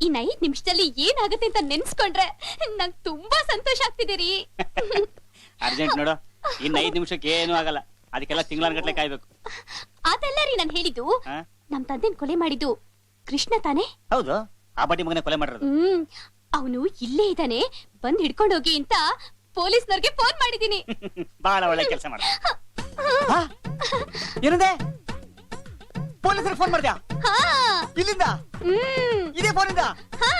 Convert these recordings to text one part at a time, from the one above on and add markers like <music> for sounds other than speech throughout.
ಇನ್ ಐದ್ ನಿಮಿಷದಲ್ಲಿ ಏನಾಗುತ್ತೆ ಅಂತ ನೆನ್ಸ್ಕೊಂಡ್ರೆ ನಂಗ್ ತುಂಬಾ ಸಂತೋಷ ಆಗ್ತಿದ್ದೀರಿ <laughs> ಅರ್ಜೆಂಟ್ ನೋಡು ಇನ್ನ ಐದ್ ನಿಮಿಷಕ್ಕೆ ಏನು ಆಗಲ್ಲ. ಅದಕ್ಕೆಲ್ಲ ತಿಂಗಳ ಗಟ್ಲೆ ಕಾಯ್ಬೇಕು. ಅದೆಲ್ಲ ರೀ ನಾನ್ ಹೇಳಿದ್ದು. ಆ? ನಮ್ ತಂದೆನ್ ಕೊಲೆ ಮಾಡಿದ್ದು. ಕೃಷ್ಣ ತಾನೇ? ಹೌದು ಆ ಬಡ್ಡಿ ಮಗನ ಕೊಲೆ ಮಾಡಿರೋದು. ಹ್ಮ್ ಅವನು ಇಲ್ಲೇ ಇದ್ದಾನೆ ಬಂದ್ ಹಿಡ್ಕೊಂಡು ಹೋಗಿ ಅಂತ ಪೊಲೀಸ್ನವ್ರಿಗೆ ಫೋನ್ ಮಾಡಿದೀನಿ <laughs> ಬಹಳ ಒಳ್ಳೆ ಕೆಲಸ ಮಾಡ ಏನಂದೆ? ಪೊಲೀಸರಿಗೆ ಫೋನ್ ಮಾಡ್ದ್ಯಾ? ಹಾ. ಇಲ್ಲಿಂದ? ಇದೇ ಫೋನಿಂದ ಹಾ.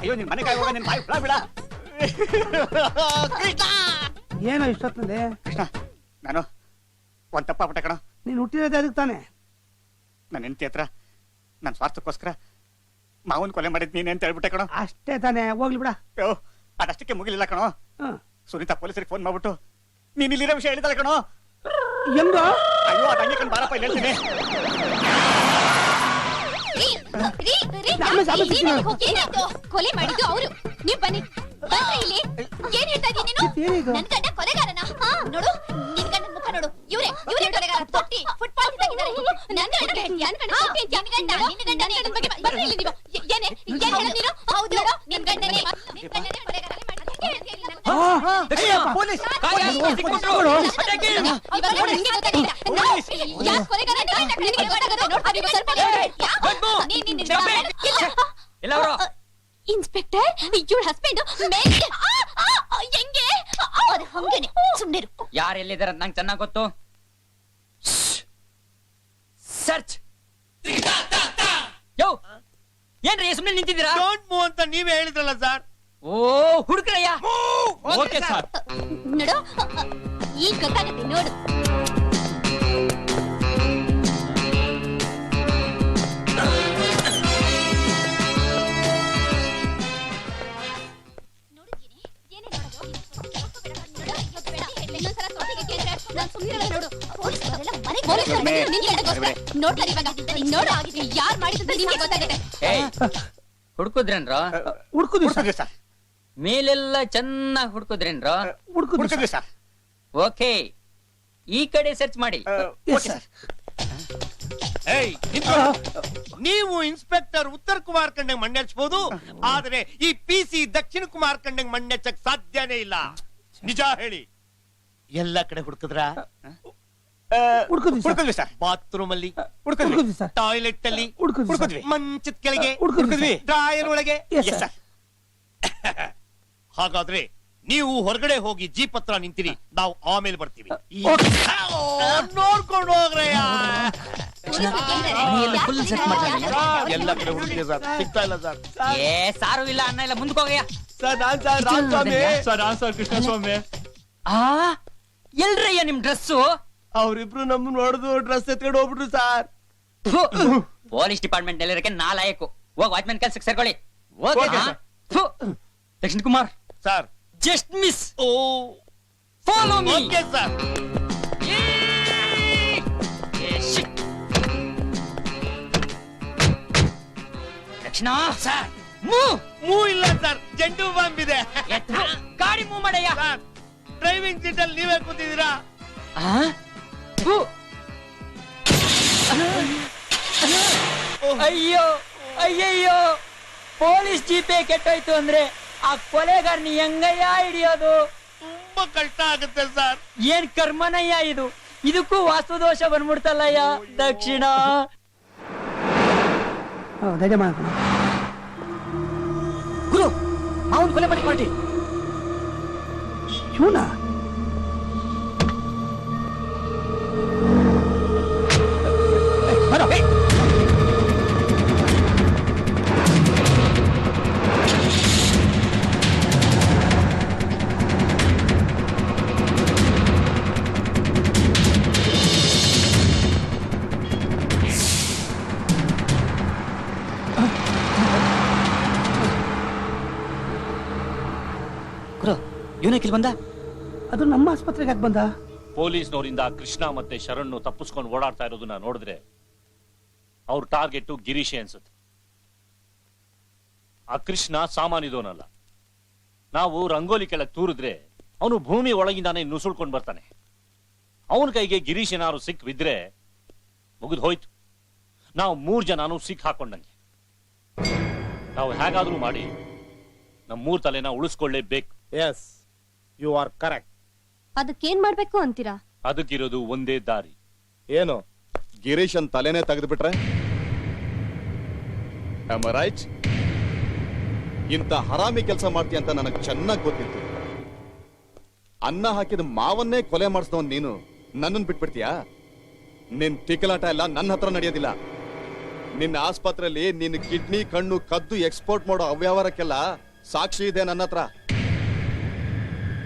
ಅಯ್ಯೋ ನಿನ್ ಮನೆ ಕಾಯುವಾಗ ಹೋಗ ನಿನ್ ಬಾಯಿ ಬಿಡ ಬಿಡ ಕೃಷ್ಣ! ಏನೋ ಇಷ್ಟೊತ್ತಿನಲ್ಲಿ? ಕೃಷ್ಣ ನಾನು ಒಂದ್ ತಪ್ಪ ಬಿಟ್ಟೆ ಕಣ. ನೀನ್ ಹುಟ್ಟಿರೋದೇ ಅದಕ್ಕೆ ತಾನೆ? ನನ್ನ ಹೆಂಡತಿ ಹತ್ರ ನನ್ನ ಸ್ವಾರ್ಥಕ್ಕೋಸ್ಕರ ಮಾವನ್ ಕೊಲೆ ಮಾಡಿದ್ ನೀನೆ ಅಂತ ಹೇಳ್ಬಿಟ್ಟೆ ಕಣೋ. ಅಷ್ಟೇ ತಾನೆ ಹೋಗ್ಲಿ ಬಿಡ. ಅದಷ್ಟಕ್ಕೆ ಮುಗಿಲಿಲ್ಲ ಕಣೋ. ಹ್ಮ್. ಸುನೀತಾ ಪೊಲೀಸರಿಗೆ ಫೋನ್ ಮಾಡ್ಬಿಟ್ಟು ನೀನ್ ಇಲ್ಲಿರೋ ವಿಷಯ ಹೇಳಿದಲ್ಲ ಕಣೋ. ಹೆಂಗೋ ಅಯ್ಯೋ ಅದ್ ಹಂಗೆ ಕಣ್ ಬಾರಪ್ಪ ಇಲ್ಲಿ ಹೇಳ್ತೀನಿ. ಕೊಲೆ ಮಾಡಿದ್ದು ಅವರು. ನೀವ್ ಬನ್ನಿ. ಇಲ್ಲಿ. ಏನ್ ಹೇಳ್ತಾ ಇದೀಯ ನೀನು? ಗಂಡ ಕೊಲೆಗಾರನ? ನೋಡು. ನಿನ್ ಗಂಡನ್ ಮುಖ ನೋಡು. ಇವ್ರೆ ಇವ್ರೆ ಕೊಲೆಗಾರ. ತೊಟ್ಟಿ ಫುಟ್ಪಾತ್ ಇದ್ದಾಗಿದ್ದಾರೆ. ನನ್ ಗಂಡ ಹೇಳ್ತೀಯ ನನ್ ಗಂಡ ತೊಟ್ಟಿ ಅಂತೀಯ ನಿನ್ ಗಂಡ ನಿನ್ ಗಂಡ ನನ್ ಗಂಡನ್ ಬಗ್ಗೆ ಬರ್ರಿ ಇಲ್ಲಿ ನೀವು. ಏ- ಏನೇ ಏನ್ ಹೇಳೋದ್ ನೀನು? ಹೌದು ನಿನ್ ಗಂಡನೇ ನಿನ್ ಗಂಡನೇ ಕೊಲೆಗಾರ. ಮಾಡಿದ್ದು. ಇನ್ಸ್ಪೆಕ್ಟರ್ ಇವಳ ಹಸ್ಬೆಂಡ್ ಹೆಂಗೆ? ಹಂಗೇನೆ. ಸುಮ್ನಿರು ಯಾರು ಎಲ್ಲಿದ್ದಾರೆ ನಂಗೆ ಚೆನ್ನಾಗಿ ಗೊತ್ತು? ಸರ್ಚ್. ಯೋ ಏನ್ರಿ ಸುಮ್ಮನೆ ನಿಂತಿದ್ದೀರಾ? ಡೋಂಟ್ ಮೂವ್ ಅಂತ ನೀವೇ ಹೇಳಿದ್ರಲ್ಲ ಸರ್. ಓ ಹುಡುಕ್ರಯ್ಯ. Okay sir. ನೋಡು ಈಗ ಗೊತ್ತಾಗತ್ತೆ ನೋಡು. ಹುಡ್ಕುದ್ರೇನ್ರ? ಹುಡ್ಕುದು ಹುಡ್ಕಿದ್ವಿ ಸರ್. ಮೇಲೆಲ್ಲ ಚೆನ್ನಾಗಿ ಹುಡ್ಕುದ್ರೇನ್ರ? ಹುಡ್ಕುದು ಹುಡ್ಕಿದ್ವಿ ಸರ್. ಓಕೆ. ಈ ಕಡೆ ಸರ್ಚ್ ಮಾಡಿ. Yes sir. ಏಯ್ ನಿಂತ್ಕೊಳ್ಳಿ. ನೀವು ಇನ್ಸ್ಪೆಕ್ಟರ್ ಉತ್ತರ ಕುಮಾರ್ ಕಂಡಂಗ್ ಮಣ್ಣೆಚ್ಚಬಹುದು. ಆದ್ರೆ ಈ ಪಿ ಸಿ ದಕ್ಷಿಣ ಕುಮಾರ್ ಕಂಡಂಗ್ ಮಣ್ಣೆಚ್ಚಕ್ ಸಾಧ್ಯನೇ ಇಲ್ಲ. ನಿಜ ಹೇಳಿ. ಎಲ್ಲ ಕಡೆ ಹುಡುಕಿದ್ರ? ಹುಡ್ಕುದು ಸರ್. ಹುಡ್ಕಿದ್ವಿ ಸರ್. ಬಾತ್ರೂಮ್ ಅಲ್ಲಿ ಹುಡುಕಿದ್ವಿ ಹುಡ್ಕುದು ಸರ್. ಟಾಯ್ಲೆಟ್ ಅಲ್ಲಿ ಹುಡ್ಕುದು ಸರ್. ಹುಡ್ಕಿದ್ವಿ. ಮಂಚದ ಕೆಳಗೆ ಹುಡುಕಿದ್ವಿ ಡ್ರಾಯರ್ ಒಳಗೆ. ಹಾಗಾದ್ರೆ ನೀವು ಹೊರಗಡೆ ಹೋಗಿ ಜೀಪ್ ಹತ್ರ ನಿಂತಿರಿ. ನಾವು ಆಮೇಲೆ ಬರ್ತೀವಿ. ಈ- ನೋಡ್ಕೊಂಡು ಹೋಗ್ರಯ್ಯ ಮನೆಯಲ್ಲಿ full set ಎಲ್ಲ ಕಡೆ ಹುಡುಕಿದೆ ಸರ್. ಸಿಗ್ತಾ ಇಲ್ಲ ಸರ್. ಏ ಸಾರು ಇಲ್ಲ ಅನ್ನ ಇಲ್ಲ ಮುಂದಕ್ಕೆ ಹೋಗಯ್ಯ ಸರ್ ನಾನ್ ಸರ್ ರಾಮಸ್ವಾಮಿ. ಸರ್ ನಾನ್ ಸರ್ ಕೃಷ್ಣಸ್ವಾಮಿ. ಆ ಎಲ್ರಯ್ಯ ನಿಮ್ ಡ್ರೆಸ್ಸು? ಅವ್ರಿಬ್ರು ನಮ್ಮನ್ನ ನೋಡುದು ಡ್ರೆಸ್ ಎತ್ಕೊಂಡು ಹೋಗ್ಬಿಟ್ರು ಸರ್. ಪೊಲೀಸ್ ಡಿಪಾರ್ಟ್ಮೆಂಟ್ ನಲ್ಲಿರಕ್ಕೆ ನಾಲಾಯಕು. ಹೋಗ್ ವಾಚ್ಮನ್ ಕೆಲ್ಸಕ್ಕೆ ಸೇರ್ಕೊಳ್ಳಿ. ಓಕೆ ಆ? ಸರ್. ಥು. Dakshin Kumar. Sir just miss oh follow me okay sir Dakshina sir ಮೂ. ಮೂ ಇಲ್ಲ ಸರ್ ಜಂಡು ಬಾಂಬ್ ಇದೆ. ಗಾಡಿ ಮೂವ್ ಮಾಡಯ್ಯ. ಸರ್ ಡ್ರೈವಿಂಗ್ ಸೀಟ್ ಅಲ್ಲಿ ನೀವೇ ಕೂತಿದ್ದೀರಾ. ಅಯ್ಯೋ. ಅಯ್ಯಯ್ಯೋ. ಪೊಲೀಸ್ ಜೀಪೇ ಕೆಟ್ಟೋಯ್ತು ಅಂದ್ರೆ ಆ ಕೊಲೆಗಾರನಿ ಹೆಂಗಯ್ಯ ಹಿಡಿಯೋದು? ತುಂಬಾ ಕಷ್ಟ ಆಗುತ್ತೆ ಸರ್. ಏನ್ ಕರ್ಮನಯ್ಯ ಇದು? ಇದಕ್ಕೂ ವಾಸ್ತುದೋಷ ಬಂದ್ಬಿಡ್ತಲ್ಲಯ್ಯ? ದಕ್ಷಿಣ. ಧೈರ್ಯ ಗುರು ಅವನ್ ಕೊಲೆ ಮಾಡಿ ಕೊಟ್ಟಿ ಇವನ ಗುರು ಇವನೇ ಕಿಲ್ ಬಂದ? ಅದು ನಮ್ಮ ಆಸ್ಪತ್ರೆಗೆ ಯಾಕೆ ಬಂದ? ಪೊಲೀಸ್ನವರಿಂದ ಕೃಷ್ಣ ಮತ್ತೆ ಶರಣ್ ತಪ್ಪಿಸ್ಕೊಂಡು ಓಡಾಡ್ತಾ ಇರೋದನ್ನ ನೋಡಿದ್ರೆ ಅವ್ರ ಟಾರ್ಗೆಟ್ ಗಿರೀಶೆ ಅನ್ಸುತ್ತೆ. ಆ ಕೃಷ್ಣ ಸಾಮಾನ್ಯದವನಲ್ಲ. ನಾವು ರಂಗೋಲಿ ಕೆಳಗೆ ತೂರಿದ್ರೆ ಅವನು ಭೂಮಿ ಒಳಗಿಂದಾನೆ ನುಸುಳ್ಕೊಂಡು ಬರ್ತಾನೆ. ಅವನ ಕೈಗೆ ಗಿರೀಶ್ ಏನಾದ್ರು ಸಿಕ್ ಬಿದ್ರೆ ಮುಗಿದು ಹೋಯ್ತು. ನಾವು ಮೂರ್ ಜನನು ಸಿಕ್ ಹಾಕೊಂಡಂಗೆ ನಾವು ಹೇಗಾದ್ರೂ ಮಾಡಿ ನಮ್ಮೂರ್ ತಲೆನ ಉಳಿಸ್ಕೊಳ್ಳೇಬೇಕು. ಎಸ್ ಯು ಆರ್ ಕರೆಕ್ಟ್ ಅದಕ್ಕೇನ್ ಮಾಡ್ಬೇಕು ಅಂತೀರಾ? ಅದಕ್ಕಿರೋದು ಒಂದೇ ದಾರಿ. ಏನು? ಗಿರೀಶನ್ ತಲೆನೇ ತೆಗೆದ್ಬಿಟ್ರೆ? ರೈಟ್ ಇಂಥ ಹರಾಮಿ ಕೆಲಸ ಮಾಡ್ತೀಯ ಅಂತ ನನಗೆ ಚೆನ್ನಾಗಿ ಗೊತ್ತಿತ್ತು. ಅನ್ನ ಹಾಕಿದ ಮಾವನ್ನೇ ಕೊಲೆ ಮಾಡಿಸ್ದವನ್ ನೀನು. ನನ್ನನ್ನು ಬಿಟ್ಬಿಡ್ತೀಯಾ? ನಿನ್ ತಿಕ್ಕಲಾಟ ಎಲ್ಲ ನನ್ನ ಹತ್ರ ನಡೆಯೋದಿಲ್ಲ. ನಿನ್ನ ಆಸ್ಪತ್ರೆಯಲ್ಲಿ ನಿನ್ನ ಕಿಡ್ನಿ ಕಣ್ಣು ಕದ್ದು ಎಕ್ಸ್ಪೋರ್ಟ್ ಮಾಡೋ ಅವ್ಯವಹಾರಕ್ಕೆಲ್ಲ ಸಾಕ್ಷಿ ಇದೆ ನನ್ನ ಹತ್ರ.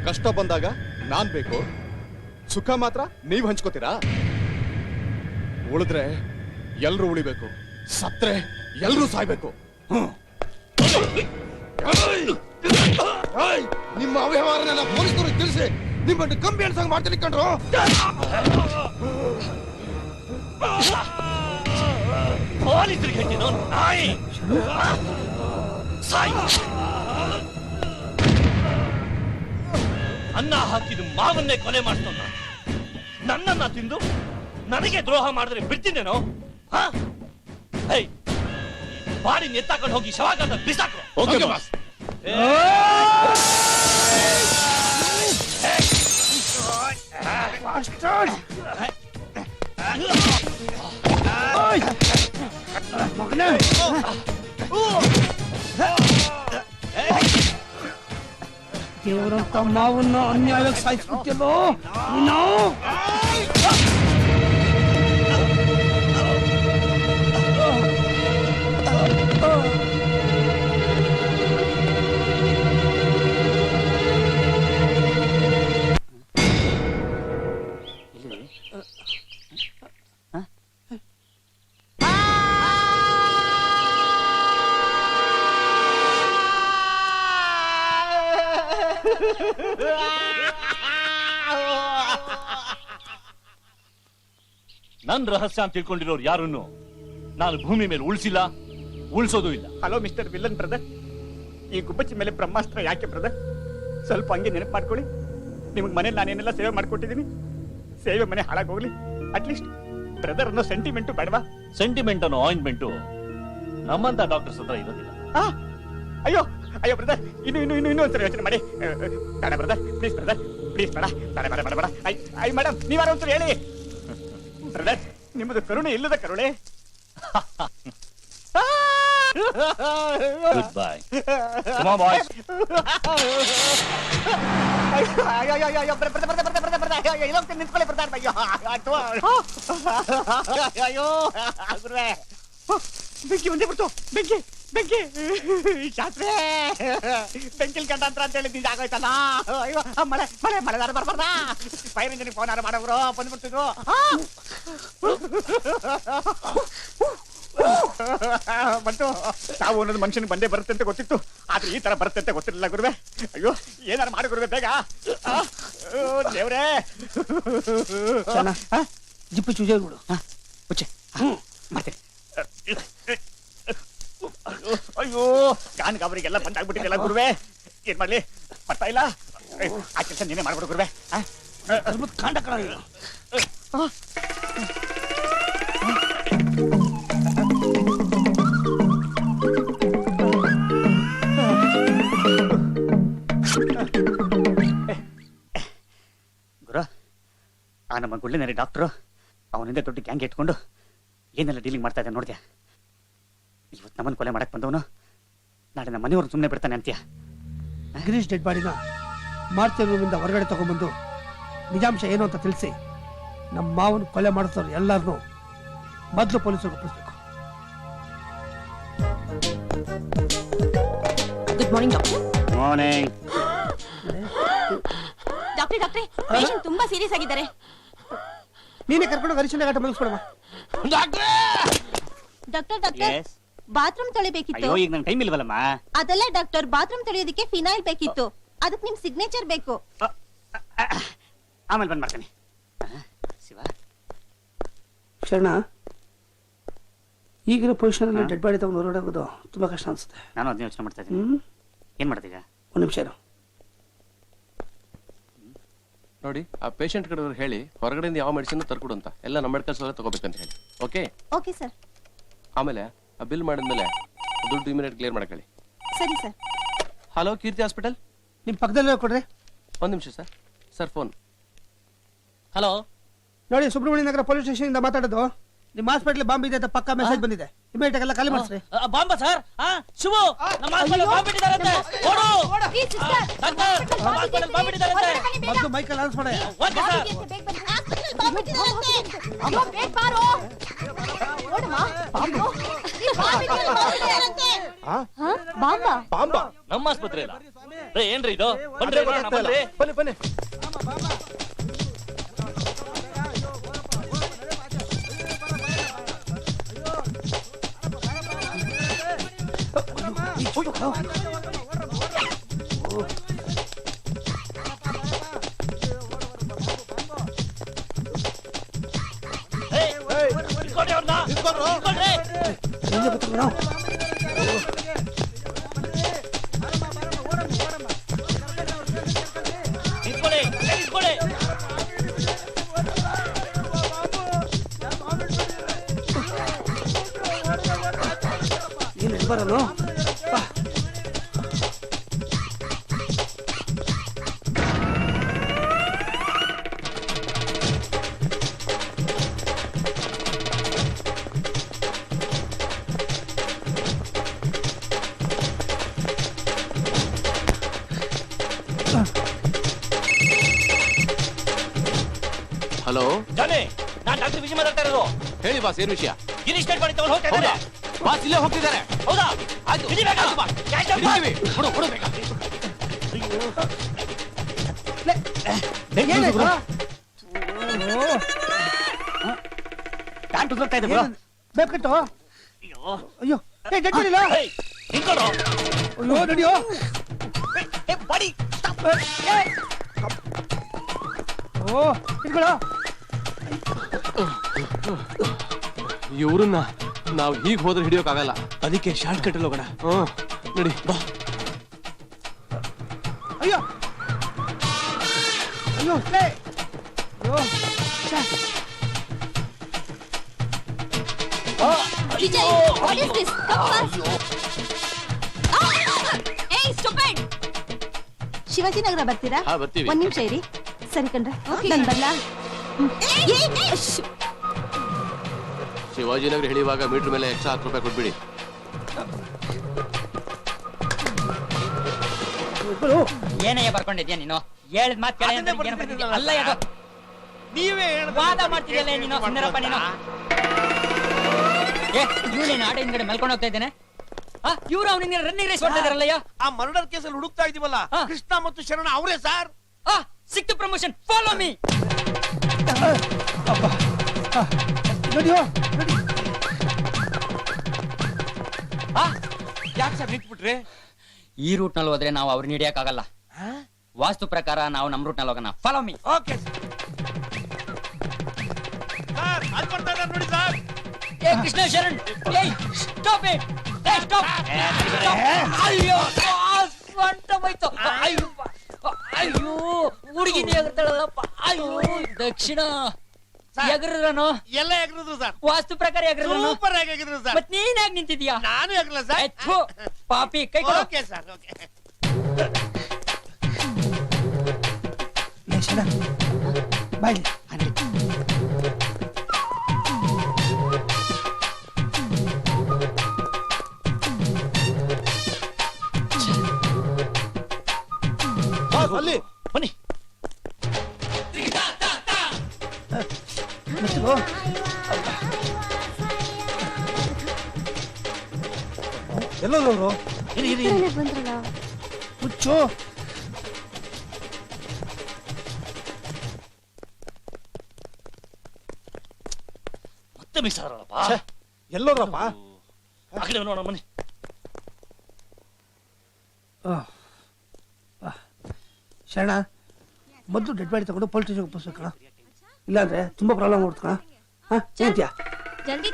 ಕಷ್ಟ ಬಂದಾಗ ನಾನ್ ಬೇಕು. ಸುಖ ಮಾತ್ರ ನೀವ್ ಹಂಚ್ಕೋತೀರಾ? ಉಳಿದ್ರೆ ಎಲ್ರು ಉಳಿಬೇಕು. ಸತ್ರೆ ಎಲ್ರೂ ಸಾಯ್ಬೇಕು. ಹ್ಮ್. ನಿಮ್ಮ ಅವ್ಯವಹಾರನೆಲ್ಲ ಪೊಲೀಸರಿಗೆ ತಿಳಿಸಿ, ನಿಮ್ಮನ್ನು ಕಂಬಿ ಅನ್ಸಂಗ್ ಮಾಡ್ತೀನಿ ಕಣ್ರು. ಪೊಲೀಸರಿಗೆ ಹೇಳ್ತೀನೋ, ನಾಯಿ. ಅನ್ನ ಹಾಕಿದ ಮಾವನ್ನೇ ಕೊಲೆ ಮಾಡ್ತಾನ ನನ್ನನ್ನ ತಿಂದು ನನಗೆ ದ್ರೋಹ ಮಾಡಿದ್ರೆ ಬಿಡ್ತೀನೇನೋ? ಬಾಡಿ ಎತ್ತಾಕೊಂಡು ಹೋಗಿ ಶವಾಗಾದ ಬಿಸಾಕು. Okay boss. ಮಗನೇ! ದೇವರಂತ ಮಾವನ್ನ ಅನ್ಯಾಯವಾಗಿ ಸಾಯಿಸ್ಬಿಟ್ಟಿಯಲ್ಲೋ ನೀನು ನನ್ ರಹಸ್ಯ ಅಂತ ತಿಳ್ಕೊಂಡಿರೋರು ಯಾರನ್ನು? ನಾನು ಭೂಮಿ ಮೇಲೆ ಉಳಿಸಿಲ್ಲ ಉಳಿಸೋದು ಇಲ್ಲ. ಹಲೋ ಮಿಸ್ಟರ್ ವಿಲನ್ ಬ್ರದರ್ ಈ ಗುಬ್ಬಚ್ಚಿ ಮೇಲೆ ಬ್ರಹ್ಮಾಸ್ತ್ರ ಯಾಕೆ ಬ್ರದರ್ ಸ್ವಲ್ಪ ಹಂಗೆ ನೆನಪು ಮಾಡ್ಕೊಳ್ಳಿ. ನಿಮ್ಗೆ ಮನೇಲಿ ನಾನೇನೆಲ್ಲ ಸೇವೆ ಮಾಡ್ಕೊಟ್ಟಿದ್ದೀನಿ. ಸೇವೆ ಮನೆ ಹಾಳಾಗೋಗ್ಲಿ. ಅಟ್ಲೀಸ್ಟ್ ಬ್ರದರ್ ಅನ್ನೋ ಸೆಂಟಿಮೆಂಟು ಬೇಡವಾ? ಸೆಂಟಿಮೆಂಟ್ ಅನ್ನೋ ಆಯಿಂಟ್ಮೆಂಟು ನಮ್ಮಂತ ಡಾಕ್ಟರ್ಸ್ ಹತ್ರ ಇರೋದಿಲ್ಲ. ಆ? ಅಯ್ಯೋ ಅಯ್ಯೋ ಬ್ರದರ್ ಇನ್ನು ಇನ್ನು ಇನ್ನು ಇನ್ನೂ ಒಂದ್ಸರಿ ಯೋಚನೆ ಮಾಡಿ. ಬೇಡ ಬ್ರದರ್ ಪ್ಲೀಸ್ ಬ್ರದರ್ ಪ್ಲೀಸ್ ಬೇಡ ಬೇಡ ಬೇಡ ಬೇಡ. ಬೇಡ ಐ ಐ ಮೇಡಮ್ ನೀವಾರ ಒಂದ್ಸರಿ ಹೇಳಿ. ನಿಮ್ಮದು ಕರುಣೆ ಇಲ್ಲದ ಕರುಣೆ. ಗುಡ್ ಬೈ ಬಾಯ್ಸ್ ಬೆಂಕಿ ಒಂದೇ ಬಿಡ್ತು. ಬೆಂಕಿ ಬೆಂಕಿ. <laughs> ಶಾಸ್ತ್ರಿ. ಬೆಂಕಿಲ್ ಕಂಡಂತ್ರ ಅಂತ ಹೇಳಿ ನಿಜ ಆಗೋಯ್ತಲ್ಲ ಅಯ್ಯೋ ಮಳೆ ಮಳೆ ಮಳೆದಾರ ಬರ್ಬಾರ್ದ? ಫೈರ್ ಇಂಜಿನ್ ಫೋನ್ ಆರು ಮಾಡೋರು ಬಂದ್ಬಿಡ್ತಿದ್ರು ಬಂತು. ತಾವು ಅನ್ನೋದು ಮನುಷ್ಯನಿಗೆ ಬಂದೇ ಬರುತ್ತೆ ಅಂತ ಗೊತ್ತಿತ್ತು. ಆದ್ರೆ ಈ ತರ ಬರುತ್ತೆ ಅಂತ ಗೊತ್ತಿರಲಿಲ್ಲ ಗುರುವೆ. ಅಯ್ಯೋ ಏನಾರು ಮಾಡಿ ಗುರುವೆ ಬೇಗ. ದೇವ್ರೇ? ಜಿಪ್ಪು ಚೂಜೆ ಬಿಡು. ಮುಚ್ಚೆ ಮಾಡ್ತೀನಿ. ಅಯ್ಯೋ ಕಾನ್ ಗಾಬರಿಗೆಲ್ಲ ಬಂದಾಗ್ಬಿಟ್ಟಿದೆಲ್ಲ ಗುರುವೆ? ಏನ್ ಮಾಡ್ಲಿ? ಬರ್ತಾ ಇಲ್ಲ? ಆ ಕೆಲಸ ನೀನೇ ಮಾಡ್ಬಿಡು ಗುರುವೆ. ಕಾಂಡ ಕಣ ನೀನು. ಗುರು ಆ ನಮ್ಮ ಗುಳ್ಳಿನರಿ ಡಾಕ್ಟ್ರು ಅವನಿಂದ ದೊಡ್ಡ ಗ್ಯಾಂಗ್ ಇಟ್ಕೊಂಡು ಏನೆಲ್ಲ ಡೀಲಿಂಗ್ ಮಾಡ್ತಾ ಇದ್ದೆ ನೋಡ್ದ್ಯಾ ಇವತ್ತು ನಮ್ಮನ್ನು ಕೊಲೆ ಮಾಡಕ್ ಬಂದವನು? ನಾಳೆ ನಮ್ಮ ಮನೆಯವ್ರನ್ನ ಸುಮ್ಮನೆ ಬಿಡ್ತಾನೆ ಅಂತ್ಯ? ಗಿರೀಶ್ ಡೆಡ್ ಬಾಡಿನ ಮಾರ್ಚ್ ರೂಮಿಂದ ಹೊರಗಡೆ ತಗೊಂಡ್ಬಂದು ನಿಜಾಂಶ ಏನು ಅಂತ ತಿಳಿಸಿ ನಮ್ಮ ಮಾವನ ಕೊಲೆ ಮಾಡಿಸೋರು ಎಲ್ಲರನ್ನೂ ಮೊದಲು ಪೊಲೀಸರಿಗೆ ಒಪ್ಪಿಸ್ಬೇಕು. Good morning doctor morning doctor ಡಾಕ್ಟ್ರೆ ಪೇಷಂಟ್ ತುಂಬಾ ಸೀರಿಯಸ್ ಆಗಿದ್ದಾರೆ. ನೀನೇ ಕರ್ಕೊಂಡು ಹರಿಶ್ಚಂದ್ರ ಘಾಟ ಮುಗಿಸ್ಕೊಡಮ್ಮ. ಡಾಕ್ಟರ್ ಡಾಕ್ಟರ್ ಬಾತ್ರೂಮ್ ತೊಳಿಬೇಕಿತ್ತು. ಅಯ್ಯೋ ಈಗ ನನ್ ಟೈಮ್ ಇಲ್ವಲ್ಲಮ್ಮ? ಅದಲ್ಲ ಡಾಕ್ಟರ್ ಬಾತ್ರೂಮ್ ತೊಳೆಯೋದಕ್ಕೆ ಫಿನೈಲ್ ಬೇಕಿತ್ತು. ಅದಕ್ಕೆ ನಿಮ್ ಸಿಗ್ನೇಚರ್ ಬೇಕು. ಆಮೇಲೆ ಬಂದ್ ಮಾಡ್ತೀನಿ. ಶಿವ. ಶರಣ ಈಗಿರೋ ಪೊಸಿಷನ್ ಡೆಡ್ ಬಾಡಿ ತಗೊಂಡು ಹೊರಗಡೆ ತುಂಬಾ ಕಷ್ಟ ಅನ್ಸುತ್ತೆ. ನಾನು ಅದನ್ನ ಯೋಚನೆ ಮಾಡ್ತಾ ಇದ್ದೀನಿ. ಹ್ಮ್? ಏನ್ ಮಾಡ್ತೀಗ ಒಂದು ನಿಮಿಷ ಇರು. ನೋಡಿ ಆ ಪೇಷಂಟ್ ಕಡೆಯವ್ರು ಹೇಳಿ ಹೊರಗಡೆಯಿಂದ ಯಾವ ಮೆಡಿಸಿನ್ ತರ್ಕೊಡು ಅಂತ. ಎಲ್ಲ ನಮ್ಮ ಮೆಡಿಕಲ್ಸ್ ಅಲ್ಲೇ ತಗೋಬೇಕಂತ ಹೇಳಿ. ಓಕೆ ಓಕೆ ಸರ್ ಆಮೇಲೆ ಆ ಬಿಲ್ ಮಾಡಿದ್ಮೇಲೆ ದುಡ್ಡು ಇಮಿಡಿಯೇಟ್ ಕ್ಲಿಯರ್ ಮಾಡಕೊಳ್ಳಿ ಸರಿ ಸರ್. ಹಲೋ ಕೀರ್ತಿ ಹಾಸ್ಪಿಟಲ್? ನಿಮ್ಮ ಪಕ್ಕದಲ್ಲೇ ಕೊಡ್ರಿ. ಒಂದು ನಿಮಿಷ ಸರ್. Sir phone. ಹಲೋ. ನೋಡಿ ಸುಬ್ರಹ್ಮಣ್ಯ ನಗರ ಪೊಲೀಸ್ ಸ್ಟೇಷನ್ ಇಂದ ಮಾತಾಡೋದು. ನಿಮ್ಮ ಹಾಸ್ಪಿಟಲ್ ಬಾಂಬ್ ಇದೆ ಅಂತ ಪಕ್ಕ ಮೆಸೇಜ್ ಬಂದಿದೆ. ಇಮಿಡಿಯೇಟ್ ಎಲ್ಲ ಖಾಲಿ ಮಾಡಿಸ್ರಿ. ಬಾಂಬ ಸರ್? ಶಿವು ನಮ್ಮ ಹಾಸ್ಪಿಟಲ್ ಬಾಂಬ್ ಇಟ್ಟಿದಾರಂತೆ ಓಡು. ಡಾಕ್ಟರ್ ನಮ್ಮ ಹಾಸ್ಪಿಟಲ್ ಬಾಂಬ್ ಮೈಕಲ್ ಆನ್ಸ್ ಮಾಡಿ. Okay sir. ಬಾಂಬಾ ನಮ್ಮ ಆಸ್ಪತ್ರೆ ಇಲ್ಲ ರೇ ಏನ್ರಿ ಇದು ಬನ್ರಿ ಬರೋಣ, ಬನ್ರಿ ಬನ್ನಿ ಬನ್ನಿ ಇಟ್ಕೊಳ್ರಿ ಇಟ್ಕೊಳ್ಳಿ ಏನ್ ವಿಷಯ ಗಿರೀಶ್ ಟೆಟ್ ಮಾಡಿ ತಗೊಂಡು ಹೋಗ್ತಾ ಇದ್ದಾರೆ. ಹೌದಾ? ಬಾಸ್ ಇಲ್ಲೇ ಹೋಗ್ತಿದ್ದಾರೆ. ಹೌದಾ? ಆಯ್ತು. ಅಪ್ ಮಾಡಿ. ಪ್ಯಾಂಟ್ ಉದುರ್ತಾ ಇದೆ ಬ್ರೋ ಅಯ್ಯೋ. ಏ ಡೆಡ್ ಮಾಡಿಲ್ಲ ಏಯ್, ನಿಂತ್ಕೊಳ್ಳೋ. ಅಯ್ಯೋ ನಡಿಯೋ? ಬಡಿ. ಓ ಇಟ್ಕೊಳ್ಳೋ ಇವ್ರನ್ನ ನಾವು ಹೀಗ್ ಹೋದ್ರೆ ಹಿಡಿಯೋಕ್ಕಾಗಲ್ಲ ಅದಕ್ಕೆ ಶಾರ್ಟ್ ಕಟ್ ಹೋಗೋಣ. ಹ್ಮ್ ನಡಿ. ಬಾ. ಅಯ್ಯೋ. ಅಯ್ಯೋ. ಏ ಅಯ್ಯೋ. ಛೆ. Vijay what is this come ಏಯ್ ಸ್ಟುಪಿಡ್ ಶಿವಾಜಿನಗರ ಬರ್ತೀರಾ? ಹಾ ಬರ್ತೀವಿ. ಒಂದ್ ನಿಮಿಷ ಇರಿ. ಸರಿ ಕಣ್ರೆ ನಾನು ಬರ್ಲಾ ಶಿವಾಜಿನಗರ ಹೇಳುವಾಗ ಮೀಟರ್ ಮೇಲೆ ಎಕ್ಸ್ಟ್ರಾ ಹತ್ತು ರೂಪಾಯಿ ಕೊಟ್ಬಿಡಿ. ಏನೇ ಏನಯ್ಯ ಬರ್ಕೊಂಡಿದ್ಯಾ ನೀನು? ಹೇಳಿದ ಮಾತು ಕೇಳಿ ಏನು ಬರ್ತಿದ್ಯಾ? ಅಲ್ಲ ಇದು ನೀವೇ ಹೇಳ್ದೆ ವಾದ ಮಾಡ್ತಿದ್ಯಲ್ಲ ನೀನು, ಸುಂದರಪ್ಪ ನೀನು. ಏ ಇವನೇನು ಆಡ ಹಿಂದ್ಗಡೆ ಮಲ್ಕೊಂಡು ಹೋಗ್ತಾ ಇದ್ದೇನೆ. ಇವ್ರು ಅವನಿಗೆ ರನ್ನಿಂಗ್ ರೇಸ್ ಮಾಡ್ತಾ ಇದಾರಲ್ಲಯ್ಯ ಆ ಮರ್ಡರ್ ಕೇಸಲ್ಲಿ ಹುಡುಕ್ತಾ ಇದೀವಲ್ಲ? ಹಾ. ಕೃಷ್ಣ ಮತ್ತು ಶರಣ ಅವರೇ ಸರ್? ಆ ಸಿಕ್ತು ಪ್ರಮೋಷನ್. ಫಾಲೋ ಮೀ ಆ, ನಡಿಯೋ ನಡಿ. ಯಾಕೆ ಸರ್ ನಿಂತ್ಬಿಟ್ರಿ? ಈ ರೂಟ್ನಲ್ಲಿ ಹೋದ್ರೆ ನಾವು ಅವ್ರನ್ನ ಹಿಡಿಯಕ್ಕಾಗಲ್ಲ. ವಾಸ್ತು ಪ್ರಕಾರ ನಾವು ನಮ್ ರೂಟ್ನಲ್ಲಿ ಹೋಗೋಣ ಫಾಲೋ ಮೀ ಓಕೆ ಸರ್ ಅಲ್ಲಿ ಬರ್ತಾ ಇದ್ದಾರೆ ನೋಡಿ ಸರ್ ಏ ಕೃಷ್ಣ ಶರಣ್. ಏಯ್ ಸ್ಟಾಪ್ ಇಟ್ ಏ ಸ್ಟಾಪ್ ಅಯ್ಯೋ ಅಂತ ಹೋಯ್ತು. ಅಯ್ಯೋ ಅಯ್ಯೋ ಹುಡುಗಿ ಎಗರ್ತಾಳಲ್ಲಪ್ಪ ಅಯ್ಯೋ ದಕ್ಷಿಣ. ಎಗರನು ಎಲ್ಲ ಎಗರಿದ್ರು ಸರ್. ವಾಸ್ತು ಪ್ರಕಾರ ಎಗರನು ಸೂಪರ್ ಆಗಿ ಎಗರಿದ್ರು ಸರ್. ಮತ್ ನೀನ್ ಯಾಕೆ ನಿಂತಿದ್ಯಾ? ನಾನು ಎಗರಲ್ಲ ಥು, ಸರ್ ಪಾಪಿ ಕೈ ಕೊಡು ಓಕೆ ಸರ್ ಓಕೆ. ಬಾಯ್ ಅಲ್ಲಿ. ಬನ್ನಿ ಮೆತ್ತಗೋ. ಎಲ್ಲೋದವ್ರು ಇರಿ ಇರಿ ಹುಚ್ಚು ಮತ್ತೆ ಮಿಸ್ ಆದ್ರಲ್ಲಪ್ಪ ಎಲ್ಲೋದ್ರಪ್ಪ ಆ ಕಡೆ ನೋಡೋಣ ಬನ್ನಿ ಆ. ಆ. ಶರಣ ಮೊದಲು ಡೆಡ್ ಬಾಡಿ ತಗೊಂಡು ಪೊಲೀಸ್ ಸ್ಟೇಷನ್ ಒಪ್ಪಿಸ್ಬೇಕು ಕಣ ಇಲ್ಲಾಂದ್ರೆ ತುಂಬಾ ಪ್ರಾಬ್ಲಮ್ ಜಲ್ದಿ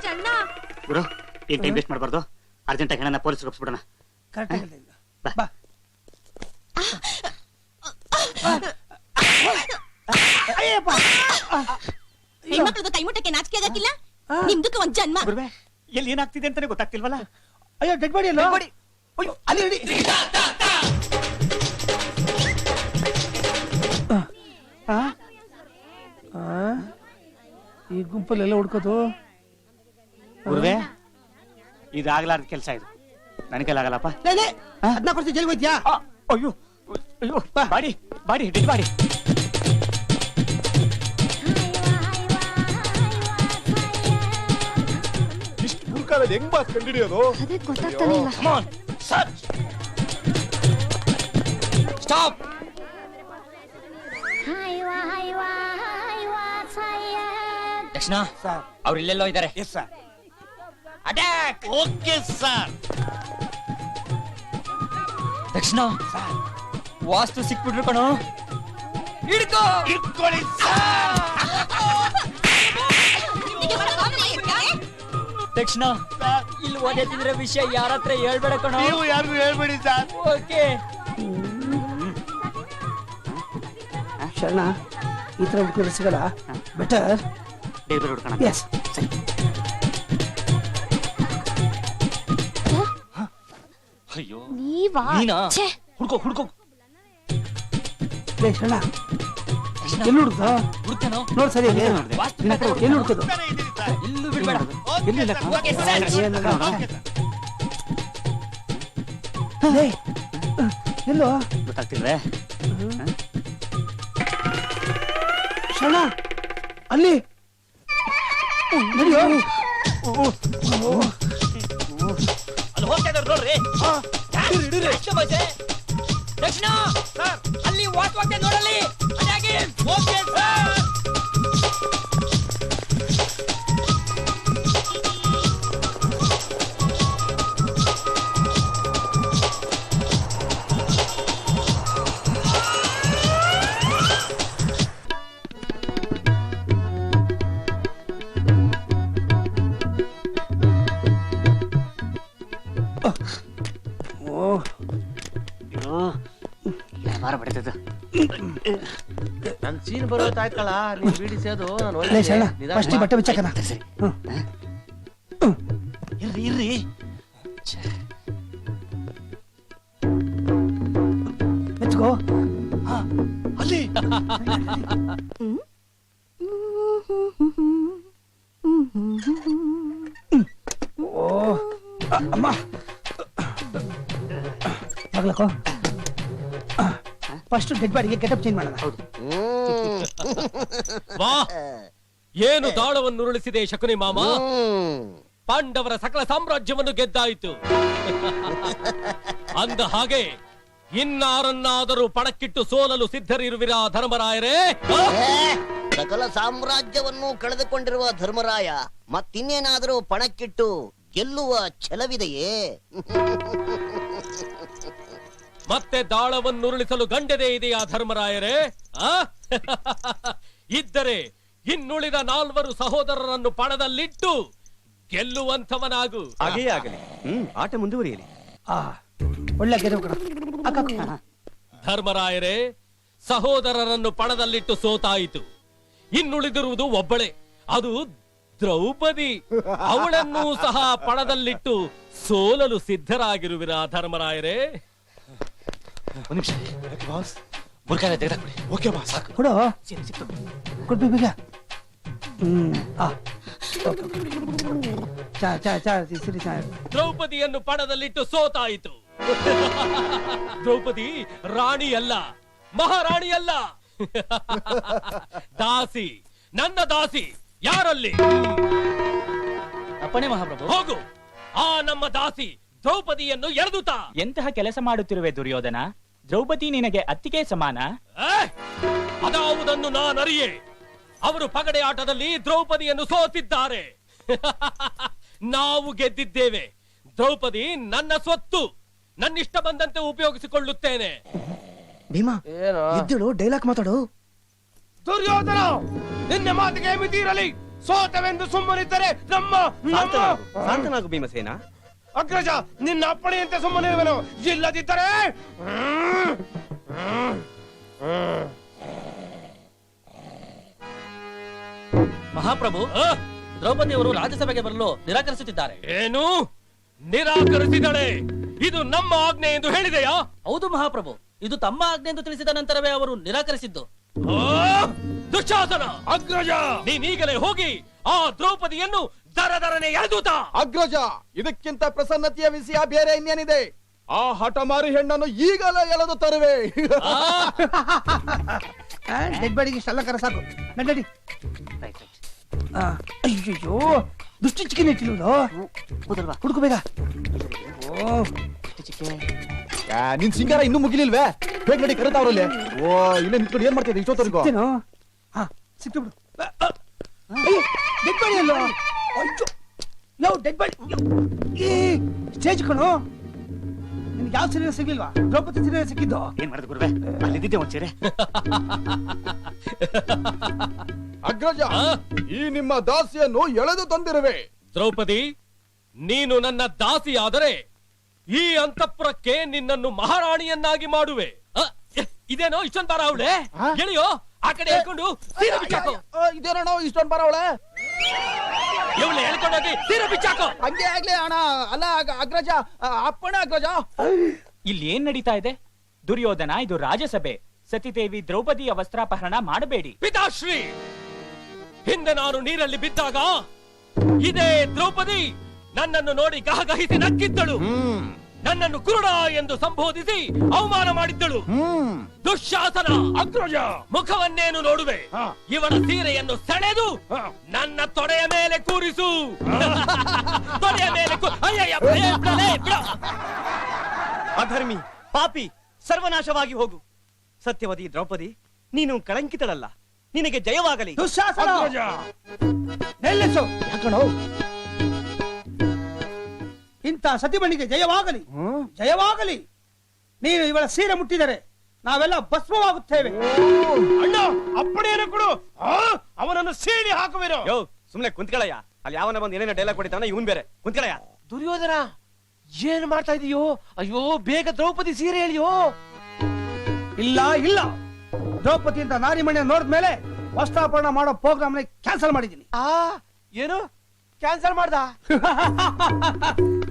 ಗುರು ಟೈಮ್ ವೇಸ್ಟ್ ಮಾಡಬಾರ್ದು ಅರ್ಜೆಂಟ್ ಆಗಿ ಹೆಣ್ಣ ಪೊಲೀಸ್ ಒಪ್ಸ್ಬಿಡೋಣ ಕರೆಕ್ಟ್ ಆಗಿದೆ ಬಾ ಅಯ್ಯಪ್ಪ ಹೆಣ್ಮಕ್ಳದು ಕೈ ಮುಟ್ಟಕ್ಕೆ ನಾಚಿಕೆ ಆಗಕ್ಕಿಲ್ಲ ನಿಮ್ದಕ್ಕೆ ಒಂದ್ ಜನ್ಮ ಗುರುವೆ ಎಲ್ಲಿ ಏನಾಗ್ತಿದೆ ಅಂತಾನೆ ಗೊತ್ತಾಗ್ತಿಲ್ವಲ್ಲ ಅಯ್ಯೋ ಡೆಡ್ ಬಾಡಿ ಅಲ್ಲ ಅಯ್ಯೋ ಅಲ್ಲಿ ಈ ಗುಂಪಲ್ಲೆಲ್ಲ ಹುಡ್ಕೋದು? ಗುರುವೆ ಇದಾಗ್ಲಾರ್ದ ಕೆಲಸ ಇದು. ನನ್ ಕೈಲಾಗಲ್ಲಪ್ಪ. ಅದನ್ನ ಕೊಡ್ತೀನಿ ಜೈಲ್ ಹೋಯ್ತಿಯಾ? ಆ, ಅಯ್ಯೋ ಅಯ್ಯೋ ಬಾಡಿ ಬಾಡಿ ಡಿಡ್ ಬಾಡಿ. ಇಷ್ಟು ಹುಡುಕಾಡೋದು ಹೆಂಗ್ ಬಾಸ್ ಕಂಡಿಡಿಯೋದು? ಅದೇ ಗೊತ್ತಾಗ್ತಾನೆ ಇಲ್ಲ. Come on, search. Stop Dakshina sir ಅವ್ರು ಇಲ್ಲೆಲ್ಲೋ ಇದ್ದಾರೆ. Yes sir attack okay sir Dakshina ವಾಸ್ತು ಸಿಕ್ಬಿಟ್ರು ಕಣೋ. ಹಿಡ್ಕೋ! ಇಟ್ಕೊಳ್ಳಿ ಸರ್ ದಕ್ಷಿಣ ಇಲ್ಲಿ ಓದಿದ್ರೆ ವಿಷಯ ಯಾರ ಹತ್ರ ಹೇಳ್ಬೇಡ ಕಣೋ. ನೀವು ಯಾರಿಗೂ ಹೇಳ್ಬೇಡಿ ಸರ್ ಓಕೆ ಶರಣ ಈ ತರ ಹುಡುಕಿದ್ರೆ ಸಿಗಲ್ಲ. ಬೆಟರ್ ಡೇಬರ್ ಹುಡ್ಕೋಣ ಎಸ್ ಅಯ್ಯೋ. ನೀವಾ? ನೀನಾ? ಛೇ. ಹುಡ್ಕೋ ಹುಡ್ಕೋ. ಲೇ ಶರಣ. ಎಲ್ಲಿ ಹುಡುಕ್ದ? ಹುಡ್ಕೇನೋ ನೋಡ್ ಸರಿ ನಿನ್ನ ಹತ್ರ ಎಲ್ಲಿ ಹುಡುಕೋದು? ಸರ್ ಇಲ್ಲೂ ಬಿಡ್ಬೇಡ. ಎಲ್ಲಿಲ್ಲ ಓಕೆ ಸರ್. ಏನಲ್ಲ ಓಕೆ ಸರ್. ಲೇ, ಎಲ್ಲೋ? ಗೊತ್ತಾಗ್ತಿಲ್ವೇ? ಶರಣ ಅಲ್ಲಿ. ಅಲ್ಲಿ ಹೋಗ್ತಾ ನೋಡ್ರಿ. ದಕ್ಷಿಣ ಸರ್ ಅಲ್ಲಿ ವಾಟ್ವಾಗ್ದೆ ನೋಡಲ್ಲಿ. ಅದಾಗಿ ಓಕೆ ಸರ್ ನನ್ ಸೀನ್ ಬರೋತಾಯ್ತಲ್ಲ ನೀನ್ ಬಿಡಿಸೋದು ನಾನು ಒಳ್ಳೆ ಫಸ್ಟ್ ಬಟ್ಟೆ ಬಿಚ್ಚಕನ. ಸರಿ. ಹ್ಮ್. ಬಾಡಿಗೆ ಗೆಟಪ್ ಚೇಂಜ್ ಮಾಡೋಣ. ವಾ ಏನು ದಾಳವನ್ನು ಉರುಳಿಸಿದೆ ಶಕುನಿ ಮಾಮ? ಪಾಂಡವರ ಸಕಲ ಸಾಮ್ರಾಜ್ಯವನ್ನು ಗೆದ್ದಾಯಿತು. <laughs> ಅಂದ ಹಾಗೆ ಇನ್ನಾರನ್ನಾದರೂ ಪಣಕ್ಕಿಟ್ಟು ಸೋಲಲು ಸಿದ್ಧರಿರುವಿರಾ ಧರ್ಮರಾಯರೇ? ಸಕಲ ಸಾಮ್ರಾಜ್ಯವನ್ನು ಕಳೆದುಕೊಂಡಿರುವ ಧರ್ಮರಾಯ ಮತ್ತಿನ್ನೇನಾದರೂ ಪಣಕ್ಕಿಟ್ಟು ಗೆಲ್ಲುವ ಛಲವಿದೆಯೇ? <laughs> ಮತ್ತೆ ದಾಳವನ್ನುರುಳಿಸಲು ಗಂಡದೇ ಇದೆಯಾ ಧರ್ಮರಾಯರೇ? ಆ? <laughs> ಇದ್ದರೆ ಇನ್ನುಳಿದ ನಾಲ್ವರು ಸಹೋದರರನ್ನು ಪಣದಲ್ಲಿಟ್ಟು ಗೆಲ್ಲುವಂಥವನಾಗು. ಹಾಗೆಯೇ ಆಗಲಿ. ಹ್ಮ್ ಆಟ ಮುಂದುವರಿಯಲಿ. ಆ ಒಳ್ಳೆ ಗೆಲುವು ಕಣ ಅಕ್ಕ ಅಕ್ಕ. ಧರ್ಮರಾಯರೇ ಸಹೋದರರನ್ನು ಪಣದಲ್ಲಿಟ್ಟು ಸೋತಾಯಿತು. ಇನ್ನುಳಿದಿರುವುದು ಒಬ್ಬಳೆ ಅದು ದ್ರೌಪದಿ. ಅವಳನ್ನೂ ಸಹ ಪಣದಲ್ಲಿಟ್ಟು ಸೋಲಲು ಸಿದ್ಧರಾಗಿರುವಿರಾ ಧರ್ಮರಾಯರೇ? ಒಂದ್ ನಿಮಿಷ. ಬಾಸ್ ಬುರ್ಕಾನೆ ತೆಗೆದಾಕ್ಬಿಡಿ ಓಕೆ ಬಾಸ್ ಕೊಡು. ಸೀರೆ ಸಿಕ್ತು. ಕೊಡ್ಬಿ ಬೇಗ. ಹ್ಮ್ ಆ. ಚಾ ಚಾ ಚಾ ಸಿರಿ ಚಾ. ದ್ರೌಪದಿಯನ್ನು ಪಣದಲ್ಲಿಟ್ಟು ಸೋತಾಯಿತು. ದ್ರೌಪದಿ ರಾಣಿ ಅಲ್ಲ ಮಹಾರಾಣಿ ಅಲ್ಲ ದಾಸಿ. ನನ್ನ ದಾಸಿ. ಯಾರಲ್ಲಿ? ಅಪ್ಪಣೆ ಮಹಾಪ್ರಭು. ಹೋಗು. ಆ ನಮ್ಮ ದಾಸಿ. ದ್ರೌಪದಿಯನ್ನು ಎರೆದುತಾ. ಎಂತಹ ಕೆಲಸ ಮಾಡುತ್ತಿರುವೆ ದುರ್ಯೋಧನ? ದ್ರೌಪದಿ ನಿನಗೆ ಅತ್ತಿಗೆ ಸಮಾನ? ಅದಾವುದನ್ನು ನಾನರಿಯೇ. ಅವರು ಪಗಡೆ ಆಟದಲ್ಲಿ ದ್ರೌಪದಿಯನ್ನು ಸೋತಿದ್ದಾರೆ. <laughs> ನಾವು ಗೆದ್ದಿದ್ದೇವೆ. ದ್ರೌಪದಿ ನನ್ನ ಸ್ವತ್ತು. ನನ್ನಿಷ್ಟ ಬಂದಂತೆ ಉಪಯೋಗಿಸಿಕೊಳ್ಳುತ್ತೇನೆ. ಭೀಮಾ ಏನೋ? ಡೈಲಾಗ್ ಮಾತಾಡು. ದುರ್ಯೋಧನ ನಿನ್ನ ಮಾತಿಗೆ ಮಿತಿ ಇರಲಿ ಸೋತವೆಂದು ಸುಮ್ಮನಿದ್ದರೆ ನಮ್ಮ ಶಾಂತನಾಗು ಭೀಮಸೇನ. ಅಗ್ರಜ ನಿನ್ನ ಅಪ್ಪಣೆಯಂತೆ ಸುಮ್ಮನೆ ಇಲ್ಲದಿದ್ದರೆ ಹ್ಮ್, ಹ್ಮ್. ಮಹಾಪ್ರಭು ದ್ರೌಪದಿ ಅವರು ರಾಜ್ಯಸಭೆಗೆ ಬರಲು ನಿರಾಕರಿಸುತ್ತಿದ್ದಾರೆ. ಏನು? ನಿರಾಕರಿಸಿದಳೆ ಇದು ನಮ್ಮ ಆಜ್ಞೆ ಎಂದು ಹೇಳಿದೆಯಾ? ಹೌದು ಮಹಾಪ್ರಭು ಇದು ತಮ್ಮ ಆಜ್ಞೆ ಎಂದು ತಿಳಿಸಿದ ನಂತರವೇ ಅವರು ನಿರಾಕರಿಸಿದ್ದು. ಆ, ದುಶ್ಯಾಸನ ಅಗ್ರಜ! ನೀನೀಗಲೇ ಹೋಗಿ ಆ ದ್ರೌಪದಿಯನ್ನು ದರ ದರನೆ ಎಳೆದೂತ ಅಗ್ರಜ ಇದಕ್ಕಿಂತ ಪ್ರಸನ್ನತೆಯ ವಿಷಯ ಬೇರೆ ಇನ್ನೇನಿದೆ. ಆ ಹಠಮಾರಿ ಹೆಣ್ಣನ್ನು ಈಗಲೇ ಎಳೆದು ತರುವೆ. ಡೆಡ್ ಬಾಡಿಗೆ ಇಷ್ಟೆಲ್ಲ ಕರ ಸಾಕು. ನಡಿ ಆ, ಅಯ್ಯಯ್ಯೋ ದುಷ್ಟು ಚಿಕ್ಕನ ಇಟ್ಟಿಲ್ವೋ ಹುಡುಕು ಬೇಗ ಓ ಆ, ನಿನ್ ಸಿಂಗಾರ ಇನ್ನೂ ಮುಗಿಲಿಲ್ವೇ? ಬೇಗ ನಡಿ ಕರೆತಾವ್ರಲ್ಲಿ ಓ ಇಲ್ಲೇ ನಿಂತ್ಕೊಂಡು ಏನ್ ಮಾಡ್ತಿದ್ದೆ? ಇಷ್ಟೊತ್ತವರೆಗೂ ಸಿಗ್ತೇನೋ ಹಾ ಸಿಕ್ತು ಬಿಡು ಡೆಡ್ ಬಾಡಿ ಅಲ್ಲೋ? ಅಯ್ಯೋ! ಯಾವ ಡೆಡ್ ಬಾಡಿ ಏ ಸ್ಟೇಜ್ ಕಣೋ. ನಿನ್ಗೆ ಯಾವ ಸೀರೆ ಸಿಗ್ಲಿಲ್ವಾ? ದ್ರೌಪದಿ ಸೀರೆ ಸಿಕ್ಕಿದ್ದು? ಏನ್ ಮಾಡಿದ್ ಗುರುವೆ? ಅಲ್ಲಿದ್ದೆ ಒಂದ್ ಸೀರೆ. <laughs> ಅಗ್ರಜ ಈ ನಿಮ್ಮ ದಾಸಿಯನ್ನು ಎಳೆದು ತಂದಿರುವೆ. ದ್ರೌಪದಿ ನೀನು ನನ್ನ ದಾಸಿಯಾದರೆ ಈ ಅಂತಃಪುರಕ್ಕೆ ನಿನ್ನನ್ನು ಮಹಾರಾಣಿಯನ್ನಾಗಿ ಮಾಡುವೆ. ಅ, ಇದೇನೋ ಇಷ್ಟೊಂದು ಬಾರ ಅವಳೆ? ಎಳಿಯೋ ಆ ಕಡೆ ಹೇಳ್ಕೊಂಡು ಇದೇನೋ ಇಷ್ಟೊಂದು ಬರವಳೆ ಇವಳು ಹೇಳ್ಕೊಂಡೋಗಿ ತೀರ ಬಿಚ್ಚಾಕೋ ಹಂಗೆ ಆಗ್ಲಿ ಅಣ್ಣ. ಅಲ್ಲ ಅಗ- ಅಗ್ರಜ ಆ, ಅಪ್ಪಣೆ ಅಗ್ರಜ. ಇಲ್ಲಿ ಏನ್ ನಡೀತಾ ಇದೆ? ದುರ್ಯೋಧನ ಇದು ರಾಜಸಭೆ ಸತಿದೇವಿ ದ್ರೌಪದಿಯ ವಸ್ತ್ರಾಪಹರಣ ಮಾಡಬೇಡಿ. ಪಿತಾಶ್ರೀ ಹಿಂದೆ ನಾನು ನೀರಲ್ಲಿ ಬಿದ್ದಾಗ ಇದೇ ದ್ರೌಪದಿ ನನ್ನನ್ನು ನೋಡಿ ಗಹಗಹಿಸಿ ನಕ್ಕಿದ್ದಳು. ನನ್ನನ್ನು ಕುರುಡ ಎಂದು ಸಂಬೋಧಿಸಿ ಅವಮಾನ ಮಾಡಿದ್ದಳು. ದುಶ್ಯಾಸನ ಅಗ್ರಜ. ಮುಖವನ್ನೇನು ನೋಡುವೆ? ಇವನ ಸೀರೆಯನ್ನು ಸೆಳೆದು ನನ್ನ ತೊಡೆಯ ಮೇಲೆ ಕೂರಿಸು. <laughs> ತೊಡೆಯ ಮೇಲೆ ಅಧರ್ಮಿ ಪಾಪಿ ಸರ್ವನಾಶವಾಗಿ ಹೋಗು. ಸತ್ಯವತಿ ದ್ರೌಪದಿ ನೀನು ಕಳಂಕಿತಳಲ್ಲ. ನಿನಗೆ ಜಯವಾಗಲಿ. ದುಶ್ಯಾಸನ ನಿಲ್ಲಿಸು. ಇಂಥ ಸತಿಮಣಿಗೆ ಜಯವಾಗಲಿ. ಜಯವಾಗಲಿ. ನೀನು ಇವಳ ಸೀರೆ ಮುಟ್ಟಿದರೆ ನಾವೆಲ್ಲ ಭಸ್ಮವಾಗುತ್ತೇವೆ. ಅಣ್ಣ ಅಪ್ಪಣೆಯನ್ನು ಕೊಡು. ಆ, ಅವನನ್ನು ಸೀಳಿ ಹಾಕುವಿರು ಯೋ ಸುಮ್ನೆ ಕುಂತ್ಕಳಯ್ಯ. ಅಲ್ಲಿ ಯಾವನ ಬಂದು ಏನೇನೋ ಡೈಲಾಗ್ ಕೊಡಿತಾನ ಇವನ್ ಬೇರೆ. ಕುಂತ್ಕಳಯ್ಯ. ದುರ್ಯೋಧನ ಏನ್ ಮಾಡ್ತಾ ಇದೀಯೋ? ಅಯ್ಯೋ ಬೇಗ ದ್ರೌಪದಿ ಸೀರೆ ಹೇಳಿಯೋ ಇಲ್ಲ ಇಲ್ಲ. ದ್ರೌಪದಿ ಅಂತ ನಾರಿಮಣಿಯ ನೋಡಿದ್ಮೇಲೆ ವಸ್ತ್ರಾಪರಣ ಮಾಡೋ ಪ್ರೋಗ್ರಾಮ್ ಕ್ಯಾನ್ಸಲ್ ಮಾಡಿದ್ದೀನಿ. ಆ ಏನು? ಕ್ಯಾನ್ಸಲ್ ಮಾಡ್ದ?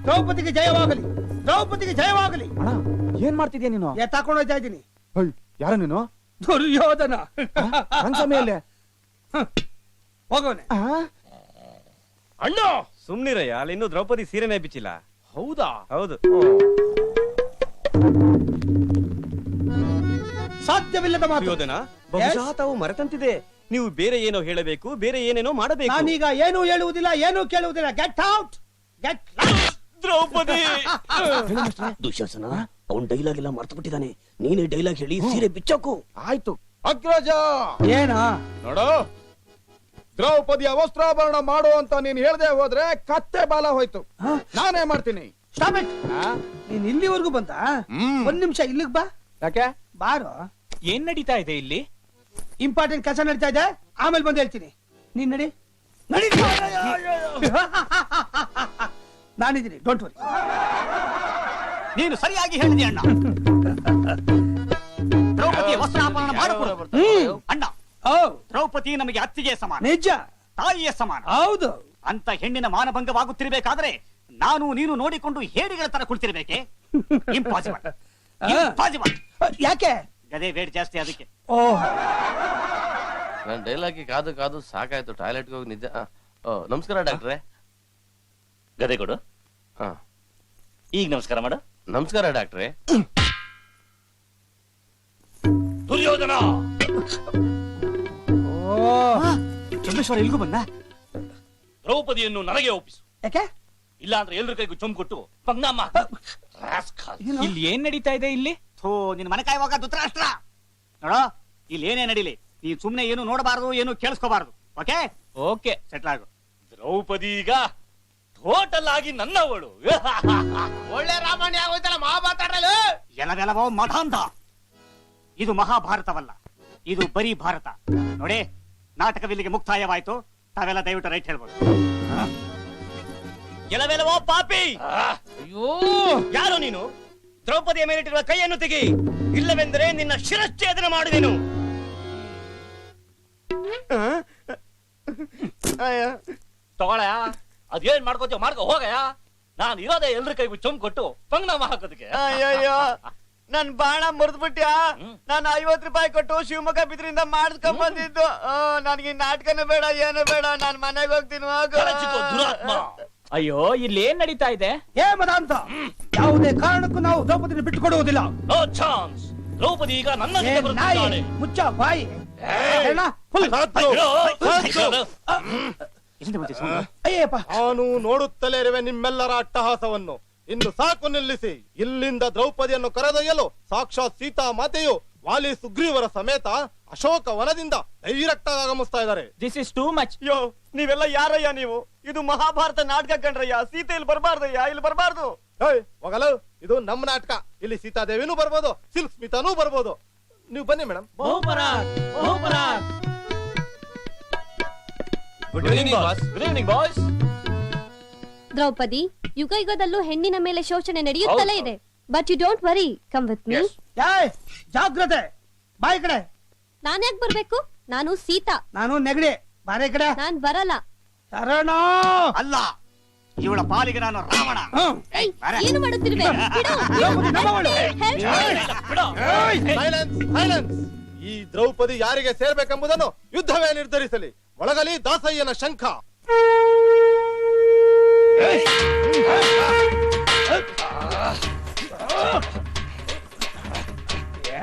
ದ್ರೌಪದಿಗೆ ಜಯವಾಗಲಿ ದ್ರೌಪದಿಗೆ ಜಯವಾಗಲಿ. ಅಣ್ಣ ಏನ್ ಮಾಡ್ತಿದ್ಯಾ ನೀನು? ಎತ್ತಾಕೊಂಡು ಹೋಗ್ತಾ ಇದ್ದೀನಿ. ಯಾರ ನೀನು? ದುರ್ಯೋಧನ. ಹೋಗೋನೆ. ಅಣ್ಣ! ಸುಮ್ನಿರಯ್ಯ ಅಲ್ಲಿ ಇನ್ನೂ ದ್ರೌಪದಿ ಸೀರೆನೇ ಬಿಚ್ಚಿಲ್ಲ ಹೌದಾ? ಹೌದು. ಸಾಧ್ಯವಿಲ್ಲದ ಮಾತು. ದುರ್ಯೋಧನ ಬಹುಶಃ ತಾವು ಮರೆತಂತಿದೆ. ನೀವು ಬೇರೆ ಏನೋ ಹೇಳಬೇಕು ಬೇರೆ ಏನೇನೋ ಮಾಡಬೇಕು. ನಾನೀಗ ಏನು ಹೇಳುವುದಿಲ್ಲ ಏನು ಕೇಳುವುದಿಲ್ಲ. Get out get Draupadi! Dushasana ಅವನ್ ಡೈಲಾಗ್ ಎಲ್ಲ ಮರ್ತು ಬಿಟ್ಟಿದ್ದಾನೆ ನೀನೇ ಡೈಲಾಗ್ ಹೇಳಿ ಸೀರೆ ಬಿಚ್ಚೋಕು. ಆಯ್ತು. ಅಗ್ರಜ! ಏನ? ನೋಡು. ದ್ರೌಪದಿಯ ವಸ್ತ್ರಾಭರಣ ಮಾಡು ಅಂತ ನೀನ್ ಹೇಳ್ದೆ ಹೋದ್ರೆ ಕತ್ತೆ ಬಾಲ ಹೋಯ್ತು. ನಾನೇ ಮಾಡ್ತೀನಿ. ಸ್ಟಾಪ್ ಇಟ್ ನೀನ್ ಇಲ್ಲಿವರೆಗೂ ಬಂದ? ಹ್ಮ್. ಒಂದ್ ನಿಮಿಷ ಇಲ್ಲಿಗ್ ಬಾ. ಯಾಕೆ? ಬಾರೋ. ಏನ್ ನಡೀತಾ ಇದೆ ಇಲ್ಲಿ? ಇಂಪಾರ್ಟೆಂಟ್ ಕೆಲಸ ನಡೀತಾ ಇದೆ. ಆಮೇಲೆ ಬಂದು ಹೇಳ್ತೀನಿ. ನೀನ್ ನಡಿ. ನಡಿ. ನಾನಿದ್ದೀನಿ. ಡೋಂಟ್ ವರಿ ನೀನು ಸರಿಯಾಗಿ ಹೇಳಿದೆ ಅಣ್ಣ. ದ್ರೌಪದಿ ವಸ್ತ್ರಾಪರಣ ಮಾಡಿಕೊಡು ಅಣ್ಣ ಓ ದ್ರೌಪದಿ ನಮಗೆ ಅತ್ತಿಗೆ ಸಮಾನ. ನಿಜ. ತಾಯಿಯ ಸಮಾನ. ಹೌದು. ಅಂತ ಹೆಣ್ಣಿನ ಮಾನಭಂಗವಾಗುತ್ತಿರಬೇಕಾದ್ರೆ ನಾನು ನೀನು ನೋಡಿಕೊಂಡು ಹೇಡಿಗಳ ತರ ಕುಳಿತಿರ್ಬೇಕೆ? ಇಂಪಾಸಿಬಲ್ ಇಂಪಾಸಿಬಲ್ ಯಾಕೆ? ಗದೆ ವೇಟ್ ಜಾಸ್ತಿ ಅದಕ್ಕೆ. ಓ ನಾನು ಡೈಲಾಗಿ ಕಾದು ಕಾದು ಸಾಕಾಯ್ತು. ಟಾಯ್ಲೆಟ್ಗೆ ಹೋಗಿ ನಿದ್ದೆ ಆ, ಓ ನಮಸ್ಕಾರ ಡಾಕ್ಟ್ರೆ. ಗದೆ ಕೊಡು. ಹಾ. ಈಗ ನಮಸ್ಕಾರ ಮಾಡು. ನಮಸ್ಕಾರ ಡಾಕ್ಟ್ರೆ. ದುರ್ಯೋಧನ! ಓ ಚಂದ್ರೇಶ್ವರ ಇಲ್ಗೂ ಬಂದ? ದ್ರೌಪದಿಯನ್ನು ನನಗೆ ಒಪ್ಪಿಸು. ಯಾಕೆ? ಇಲ್ಲ ಅಂದ್ರೆ ಎಲ್ರ ಕೈಗೂ ಚೊಂಬು ಕೊಟ್ಟು ಪಂಗಮ್ಮ? ಇಲ್ಲಿ ಏನ್ ನಡೀತಾ ಇದೆ ಇಲ್ಲಿ? ಥೋ ನಿನ್ ಮನೆ ಕಾಯುವಾಗ ಧೃತರಾಷ್ಟ್ರ. ನೋಡೋ ಇಲ್ಲಿ ಏನೇ ನಡೀಲಿ ನೀ ಸುಮ್ನೆ ಏನು ನೋಡಬಾರದು ಏನು ಕೇಳಿಸ್ಕೋಬಾರದು. ಓಕೆ? ಓಕೆ. ಸೆಟ್ಲ್ ಆಗು. ದ್ರೌಪದಿ ಈಗ ಟೋಟಲ್ ಆಗಿ ನನ್ನವಳು. <laughs> ಒಳ್ಳೆ ರಾಮಾಯಣ ಆಗೋಯ್ತಲ್ಲ ಮಹಾಭಾರತ ಎಲ್ಲವೆಲ್ಲವೋ ಮಠಾಂಧ ಇದು ಮಹಾಭಾರತವಲ್ಲ ಇದು ಬರೀ ಭಾರತ. ನೋಡಿ ನಾಟಕವಿಲ್ಲಿಗೆ ಮುಕ್ತಾಯವಾಯ್ತು. ತಾವೆಲ್ಲ ದಯವಿಟ್ಟು ರೈಟ್ ಹೇಳ್ಬೋದು. ಎಲ್ಲವೆಲ್ಲವೋ ಪಾಪಿ? ಅಯ್ಯೋ. ಯಾರು ನೀನು? ದ್ರೌಪದಿಯ ಮೇಲಿಟ್ಟಿರುವ ಕೈಯನ್ನು ತೆಗಿ. ಇಲ್ಲವೆಂದರೆ ನಿನ್ನ ಶಿರಚ್ಛೇದನ ಮಾಡುವೆನು. ತಗೊಳಯ ಅದೇನ್ ಮಾಡ್ಕೋತೀವ ಮಾಡ್ಕೋ ಹೋಗಯ ನಾನು ಇರೋದೆ ಎಲ್ರ ಕೈಗೂ ಚೊಂಬ್ ಕೊಟ್ಟು ಪಂಗ್ನಾಮ ಹಾಕೋದಕ್ಕೆ. ಅಯ್ಯಯ್ಯೋ. ನನ್ ಬಾಣ ಮುರಿದ್ಬಿಟ್ಯಾ? ನಾನು ಐವತ್ ರೂಪಾಯಿ ಕೊಟ್ಟು ಶಿವಮೊಗ್ಗ ಬಿದ್ರಿಂದ ಮಾಡಿಸ್ಕೊಂಡ್ ಬಂದಿದ್ದು. ನನಗೆ ನಾಟಕನೂ ಬೇಡ ಏನು ಬೇಡ. ನಾನ್ ಮನೆಗೆ ಹೋಗ್ತೀನಿ ಹೋಗು. ಅಯ್ಯೋ ಇಲ್ಲಿ ಏನ್ ನಡೀತಾ ಇದೆ? ಏ ಮದಾಂತ ಯಾವುದೇ ಕಾರಣಕ್ಕೂ ನಾವು ದ್ರೌಪದಿನ ಬಿಟ್ಟು ಕೊಡುವುದಿಲ್ಲ ನೋ ಚಾನ್ಸ್. ದ್ರೌಪದಿ ಈಗ ನನ್ನ ಏ ಜೊತೆ ನಾಯಿ ಬರುತ್ತಿದ್ದಾಳೆ ಮುಚ್ಚ ಬಾಯಿ? ಅಯ್ಯಪ್ಪ. ನಾನು ನೋಡುತ್ತಲೇ ಇರುವೆ ನಿಮ್ಮೆಲ್ಲರ ಅಟ್ಟಹಾಸವನ್ನು. ಇಂದು ಸಾಕು ನಿಲ್ಲಿಸಿ. ಇಲ್ಲಿಂದ ದ್ರೌಪದಿಯನ್ನು ಕರೆದೊಯ್ಯಲು ಸಾಕ್ಷಾತ್ ಸೀತಾ ಮಾತೆಯು ವಾಲಿ ಸುಗ್ರೀವರ ಸಮೇತ ಅಶೋಕ ವನದಿಂದ ಡೈರೆಕ್ಟ್ ಆಗಿ ಆಗಮಿಸ್ತಾ ಇದ್ದಾರೆ. ದಿಸ್ ಇಸ್ ಟೂ ಮಚ್ ಯೋ ನೀವೆಲ್ಲ ಯಾರಯ್ಯ ನೀವು? ಇದು ಮಹಾಭಾರತ ನಾಟಕ ಕಂಡ್ರಯ್ಯ? ಸೀತೆ ಇಲ್ಲಿ ಬರಬಾರ್ದಯ್ಯ? ಇಲ್ಲಿ ಬರಬಾರ್ದು. ಏಯ್ ಹೋಗಲು ಇದು ನಮ್ಮ ನಾಟಕ. ಇಲ್ಲಿ ಸೀತಾದೇವಿನೂ ಬರ್ಬೋದು ಸಿಲ್ಕ್ ಸ್ಮಿತಾನೂ ಬರ್ಬೋದು. ನೀವು ಬನ್ನಿ madam good evening boss good evening boss Draupadi ಯುಗ ಯುಗದಲ್ಲೂ ಹೆಣ್ಣಿನ ಮೇಲೆ ಶೋಷಣೆ ನಡೆಯುತ್ತಲೇ ಇದೆ. But you don't worry come with me ಜಾಗ್ರತೆ. ಬಾಯ್ ಕಡೆ. ನಾನ್ ಯಾಕೆ ಬರ್ಬೇಕು? ನಾನು ಸೀತಾ. ನಾನು ನೆಗಡಿ. ಬಾರೆ ಕಡೆ. ನಾನ್ ಬರಲ್ಲ. ಶರಣ! ಅಲ್ಲ ಇವಳ ಪಾಲಿಗೆ ನಾನು ರಾವಣ. ಹ್ಮ್. ಏಯ್, ಬಾರೆ. ಏನು ಮಾಡುತ್ತಿರುವೆ? ಬಿಡು. ದ್ರೌಪದಿ ನಮ್ಮವಳು. Help me. ಸೈಲೆನ್ಸ್ ಸೈಲೆನ್ಸ್ ಈ ದ್ರೌಪದಿ ಯಾರಿಗೆ ಸೇರ್ಬೇಕೆಂಬುದನ್ನು ಯುದ್ಧವೇ ನಿರ್ಧರಿಸಲಿ. ಒಳಗಲಿ ದಾಸಯ್ಯನ ಶಂಖ.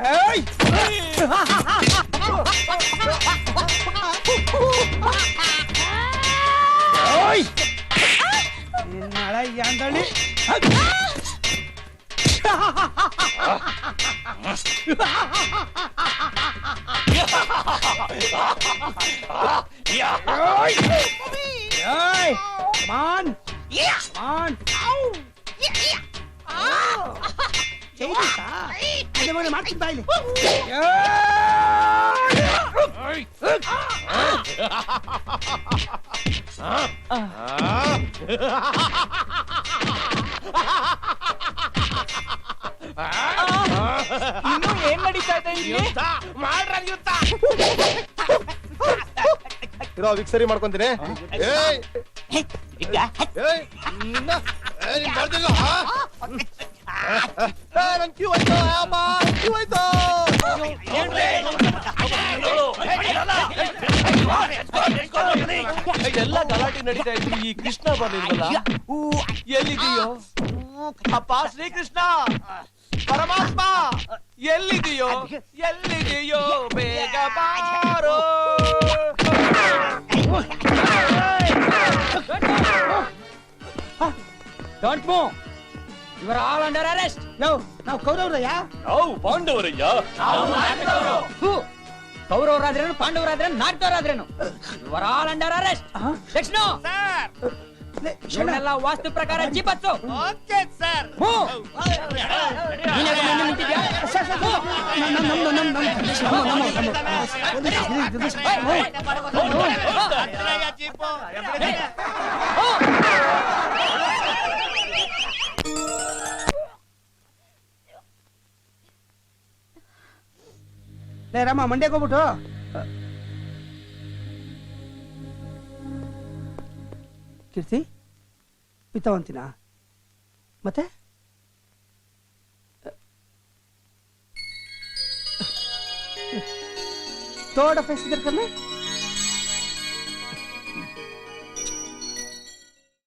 ಏಯ್ ಓಯ್ ನಿನ್ನಳ ಯಾಂದಳಿ ಏಯ್ ಮಾನ್ ಮಾನ್ ಚೈನಿಸಾ ಅದೇ ಮನೆ ಮಾಡ್ತೀನಿ ಬಾಯ್ಲಿ. ಇನ್ನು ಏನ್ ನಡೀತಾ ಇದೆ ಇಲ್ಲಿ? ಇರೋ ಸರಿ ಮಾಡ್ಕೊಂತೀನಿ. ಏಯ್ ಇದ್ಯಾ? ಏಯ್ ನಿನ್ನ ಏಯ್ ನಿನ್ ಮಾಡ್ತಿಲ್ಲ, ಆ? ಏ, ನನ್ ಕ್ಯೂ ಆಯ್ತು ಅಮ್ಮ ಆಯ್ತು ಎಲ್ಲ ಗಲಾಟೆ ನಡೀತಾ ಇದ್ರು ಈ ಕೃಷ್ಣ ಬರ್ಲಿಲ್ವಲ್ಲ ಎಲ್ಲಿದೆಯೋ ಅಪ್ಪ ಶ್ರೀಕೃಷ್ಣ! ಪರಮಾತ್ಮ! ಎಲ್ಲಿದೆಯೋ ಎಲ್ಲಿದೆಯೋ ಬೇಗ ಬಾರೋ. Don't move you are all under arrest ಯೋ ನಾವು ಕೌರವ್ರಯ್ಯ ನಾವು ಪಾಂಡವರಯ್ಯ ಕೌರವರಾದ್ರೇನು ಪಾಂಡವರಾದ್ರೇನು ನಾಟಕರಾದ್ರೇನು you are all under arrest Dakshina ಇವನ್ನೆಲ್ಲ ವಾಸ್ತು ಪ್ರಕಾರ ಜೀಪತ್ತು ಓಕೆ ಸರ್ ನಿಂತಿದ್ಯಾ ನಮ್ದು ನಮ್ದು ಲೇ ರಾಮ ಮಂಡ್ಯಕ್ಕೆ ಹೋಗ್ಬಿಟ್ಟು. ಕೀರ್ತಿ ಪಿತಾವಂತಿನ? ಮತ್ತೆ? ತೋಡ ಫೇಸ್ ಇದ್ರೆ ಕಮ್ಮಿ